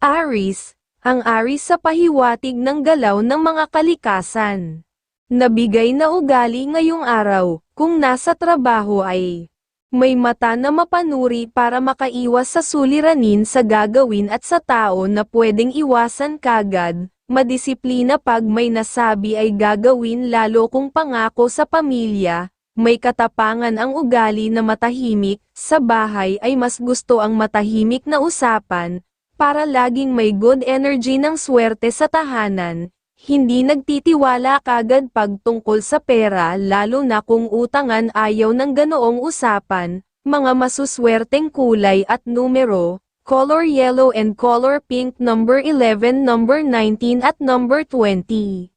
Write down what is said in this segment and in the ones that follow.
Aris, ang Aris sa pahiwatig ng galaw ng mga kalikasan. Nabigay na ugali ngayong araw, kung nasa trabaho ay may mata na mapanuri para makaiwas sa suliranin sa gagawin at sa tao na pwedeng iwasan kagad, madisiplina pag may nasabi ay gagawin lalo kung pangako sa pamilya, may katapangan ang ugali na matahimik, sa bahay ay mas gusto ang matahimik na usapan, para laging may good energy ng swerte sa tahanan, hindi nagtitiwala kagad pag tungkol sa pera lalo na kung utangan ayaw ng ganoong usapan, mga masuswerteng kulay at numero, color yellow and color pink number 11 number 19 at number 20.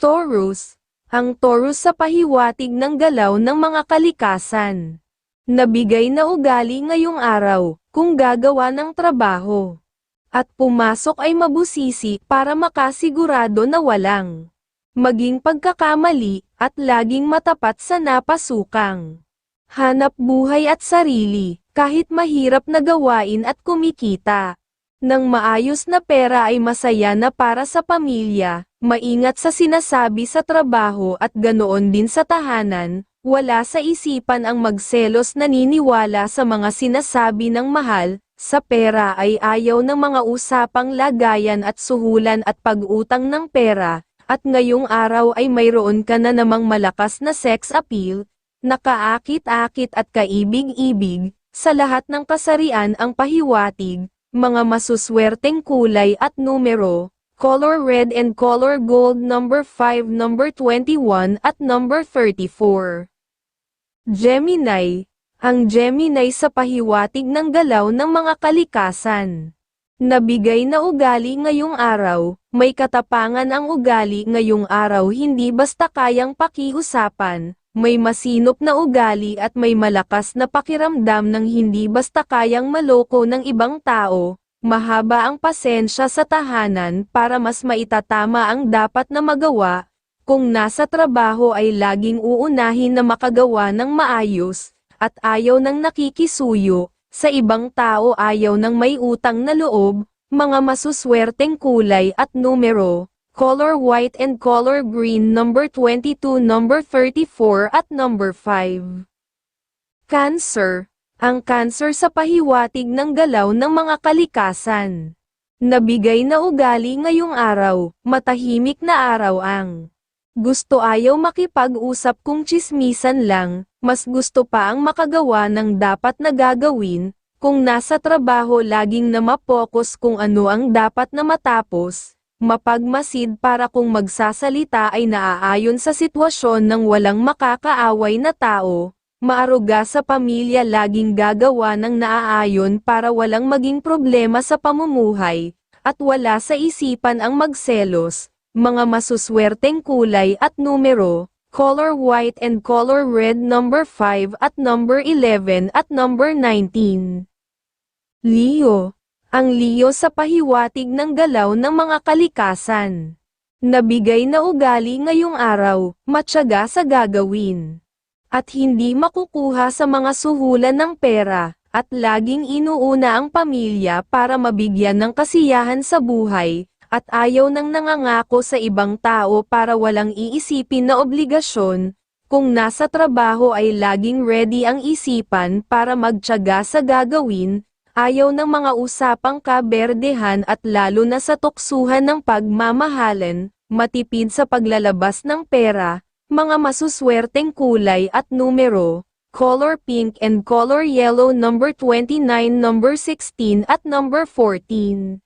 Taurus, ang Taurus sa pahiwatig ng galaw ng mga kalikasan. Nabigay na ugali ngayong araw, kung gagawa ng trabaho at pumasok ay mabusisi para makasigurado na walang maging pagkakamali at laging matapat sa napasukang hanap buhay at sarili, kahit mahirap na gawain at kumikita. Nang maayos na pera ay masaya na para sa pamilya, maingat sa sinasabi sa trabaho at ganoon din sa tahanan, wala sa isipan ang magselos naniniwala sa mga sinasabi ng mahal, sa pera ay ayaw ng mga usapang lagayan at suhulan at pag-utang ng pera, at ngayong araw ay mayroon ka na namang malakas na sex appeal, nakaakit-akit at kaibig-ibig, sa lahat ng kasarian ang pahiwatig, mga masuswerteng kulay at numero, color red and color gold number 5 number 21 at number 34. Gemini, ang Gemini sa pahiwatig ng galaw ng mga kalikasan. Nabigay na ugali ngayong araw, may katapangan ang ugali ngayong araw hindi basta kayang pakiusapan, may masinop na ugali at may malakas na pakiramdam ng hindi basta kayang maloko ng ibang tao, mahaba ang pasensya sa tahanan para mas maitatama ang dapat na magawa, kung nasa trabaho ay laging uunahin na makagawa ng maayos, at ayaw ng nakikisuyo, sa ibang tao ayaw ng may utang na loob, mga masuswerteng kulay at numero, color white and color green number 22 number 34 at number 5. Cancer, ang cancer sa pahiwatig ng galaw ng mga kalikasan. Nabigay na ugali ngayong araw, matahimik na araw ang gusto ayaw makipag-usap kung chismisan lang, mas gusto pa ang makagawa ng dapat na gagawin, kung nasa trabaho laging na mapokus kung ano ang dapat na matapos, mapagmasid para kung magsasalita ay naaayon sa sitwasyon ng walang makakaaway na tao, maaruga sa pamilya laging gagawa ng naaayon para walang maging problema sa pamumuhay, at wala sa isipan ang magselos, mga masuswerteng kulay at numero, color white and color red number 5 at number 11 at number 19. Leo, ang Leo sa pahiwatig ng galaw ng mga kalikasan. Nabigay na ugali ngayong araw, matyaga sa gagawin. At hindi makukuha sa mga suhulan ng pera, at laging inuuna ang pamilya para mabigyan ng kasiyahan sa buhay, at ayaw nang nangangako sa ibang tao para walang iisipin na obligasyon, kung nasa trabaho ay laging ready ang isipan para magtyaga sa gagawin, ayaw ng mga usapang kaberdehan at lalo na sa tuksuhan ng pagmamahalan, matipid sa paglalabas ng pera, mga masuswerteng kulay at numero, color pink and color yellow number 29 number 16 at number 14.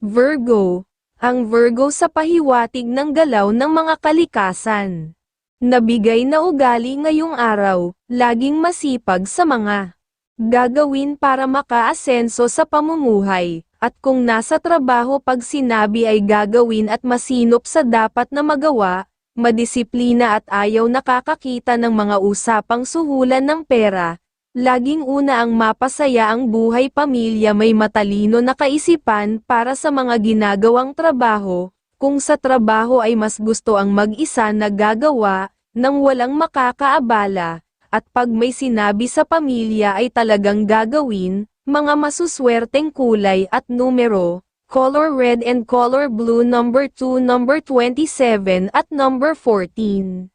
Virgo, ang Virgo sa pahiwatig ng galaw ng mga kalikasan. Nabigay na ugali ngayong araw, laging masipag sa mga gagawin para makaasenso sa pamumuhay, at kung nasa trabaho pag sinabi ay gagawin at masinop sa dapat na magawa, madisiplina at ayaw nakakakita ng mga usapang suhulan ng pera, Laging una ang mapasaya ang buhay pamilya may matalino na kaisipan para sa mga ginagawang trabaho, kung sa trabaho ay mas gusto ang mag-isa na gagawa, nang walang makakaabala, at pag may sinabi sa pamilya ay talagang gagawin, mga masuswerteng kulay at numero, color red and color blue number 2, number 27 at number 14.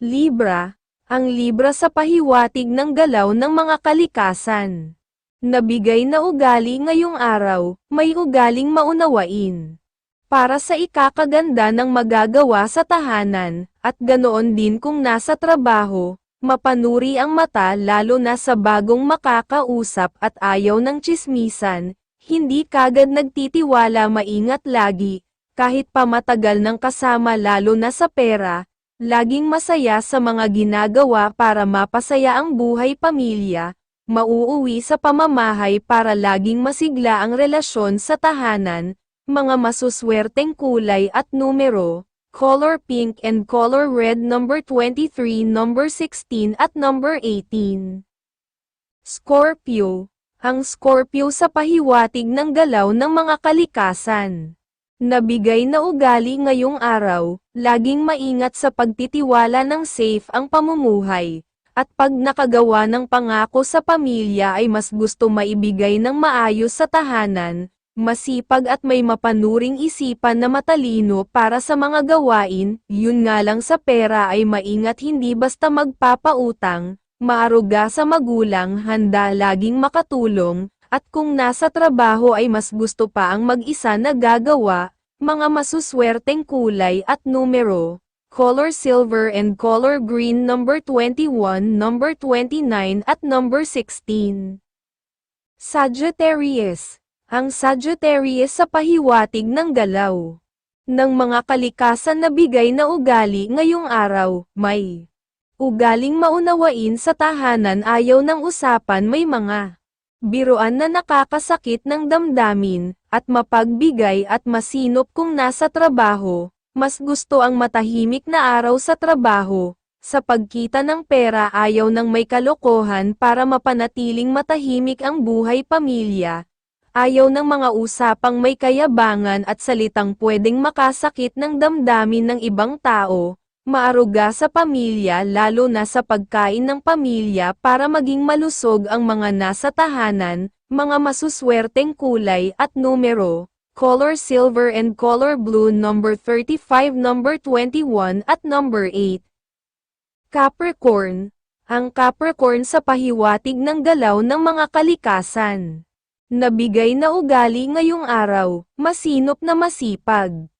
Libra, ang Libra sa pahiwatig ng galaw ng mga kalikasan. Nabigay na ugali ngayong araw, may ugaling maunawain. Para sa ikakaganda ng magagawa sa tahanan, at ganoon din kung nasa trabaho, mapanuri ang mata lalo na sa bagong makakausap at ayaw ng chismisan, hindi kagad nagtitiwala maingat lagi, kahit pa matagal ng kasama lalo na sa pera, laging masaya sa mga ginagawa para mapasaya ang buhay pamilya, mauuwi sa pamamahay para laging masigla ang relasyon sa tahanan, mga masuswerteng kulay at numero, color pink and color red number 23, number 16 at number 18. Scorpio, ang Scorpio sa pahiwatig ng galaw ng mga kalikasan. Nabigay na ugali ngayong araw, laging maingat sa pagtitiwala ng safe ang pamumuhay, at pag nakagawa ng pangako sa pamilya ay mas gusto maibigay ng maayos sa tahanan, masipag at may mapanuring isipan na matalino para sa mga gawain, yun nga lang sa pera ay maingat hindi basta magpapautang, maaruga sa magulang handa laging makatulong, at kung nasa trabaho ay mas gusto pa ang mag-isa na gagawa, mga masuswerteng kulay at numero, color silver and color green number 21, number 29 at number 16. Sagittarius ang Sagittarius sa pahiwatig ng galaw. Ng mga kalikasan na bigay na ugali ngayong araw, may ugaling maunawain sa tahanan ayaw ng usapan may mga biruan na nakakasakit ng damdamin, at mapagbigay at masinop kung nasa trabaho, mas gusto ang matahimik na araw sa trabaho, sa pagkita ng pera ayaw ng may kalokohan para mapanatiling matahimik ang buhay pamilya, Ayaw ng mga usapang may kayabangan at salitang pwedeng makasakit ng damdamin ng ibang tao, maaruga sa pamilya lalo na sa pagkain ng pamilya para maging malusog ang mga nasa tahanan, mga masuswerteng kulay at numero, color silver and color blue number 35 number 21 at number 8. Capricorn, ang Capricorn sa pahiwatig ng galaw ng mga kalikasan. Nabigay na ugali ngayong araw, masinop na masipag.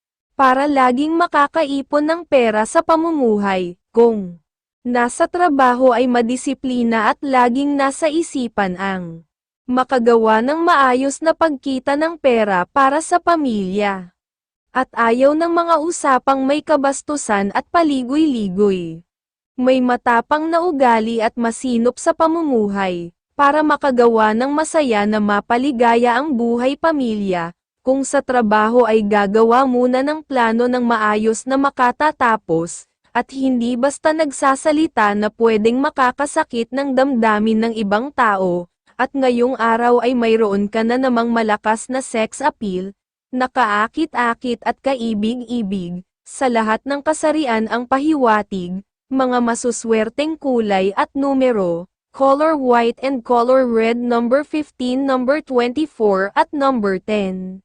Para laging makakaipon ng pera sa pamumuhay, kung nasa trabaho ay madisiplina at laging nasa isipan ang makagawa ng maayos na pagkita ng pera para sa pamilya. At ayaw ng mga usapang may kabastusan at paligoy-ligoy. May matapang na ugali at masinop sa pamumuhay, para makagawa ng masaya na mapaligaya ang buhay pamilya, kung sa trabaho ay gagawa muna ng plano ng maayos na makatatapos, at hindi basta nagsasalita na pwedeng makakasakit ng damdamin ng ibang tao, at ngayong araw ay mayroon ka na namang malakas na sex appeal, nakaakit-akit at kaibig-ibig, sa lahat ng kasarian ang pahiwatig, mga masuswerteng kulay at numero, color white and color red number 15 number 24 at number 10.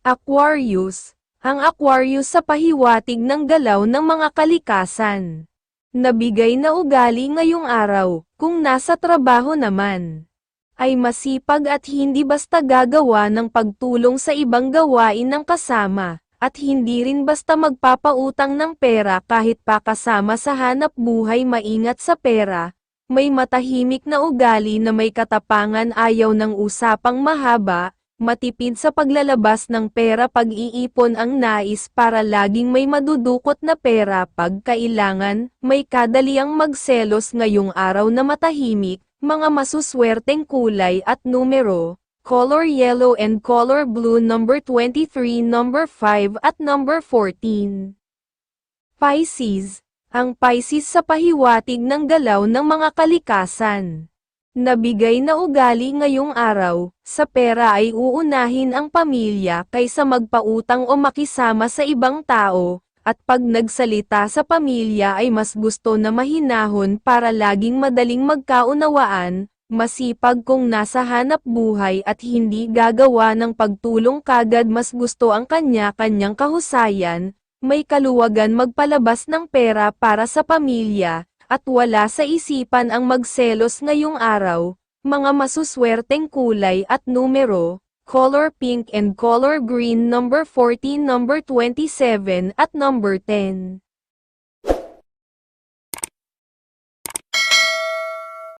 Aquarius, ang Aquarius sa pahiwatig ng galaw ng mga kalikasan. Nabigay na ugali ngayong araw, kung nasa trabaho naman. Ay masipag at hindi basta gagawa ng pagtulong sa ibang gawain ng kasama, at hindi rin basta magpapautang ng pera kahit pa kasama sa hanap buhay maingat sa pera, may matahimik na ugali na may katapangan ayaw ng usapang mahaba, matipid sa paglalabas ng pera pag-iipon ang nais para laging may madudukot na pera pag kailangan, may kadaliang magselos ngayong araw na matahimik, mga masuswerteng kulay at numero, color yellow and color blue number 23 number 5 at number 14. Pisces ang Pisces sa pahiwatig ng galaw ng mga kalikasan. Nabigay na ugali ngayong araw, sa pera ay uunahin ang pamilya kaysa magpautang o makisama sa ibang tao, at pag nagsalita sa pamilya ay mas gusto na mahinahon para laging madaling magkaunawaan, Masipag kung nasa hanap buhay at hindi gagawa ng pagtulong kagad. Mas gusto ang kanya-kanyang kahusayan, may kaluwagan magpalabas ng pera para sa pamilya, at wala sa isipan ang magselos ngayong araw, mga masuswerteng kulay at numero, color pink and color green number 14 number 27 at number 10.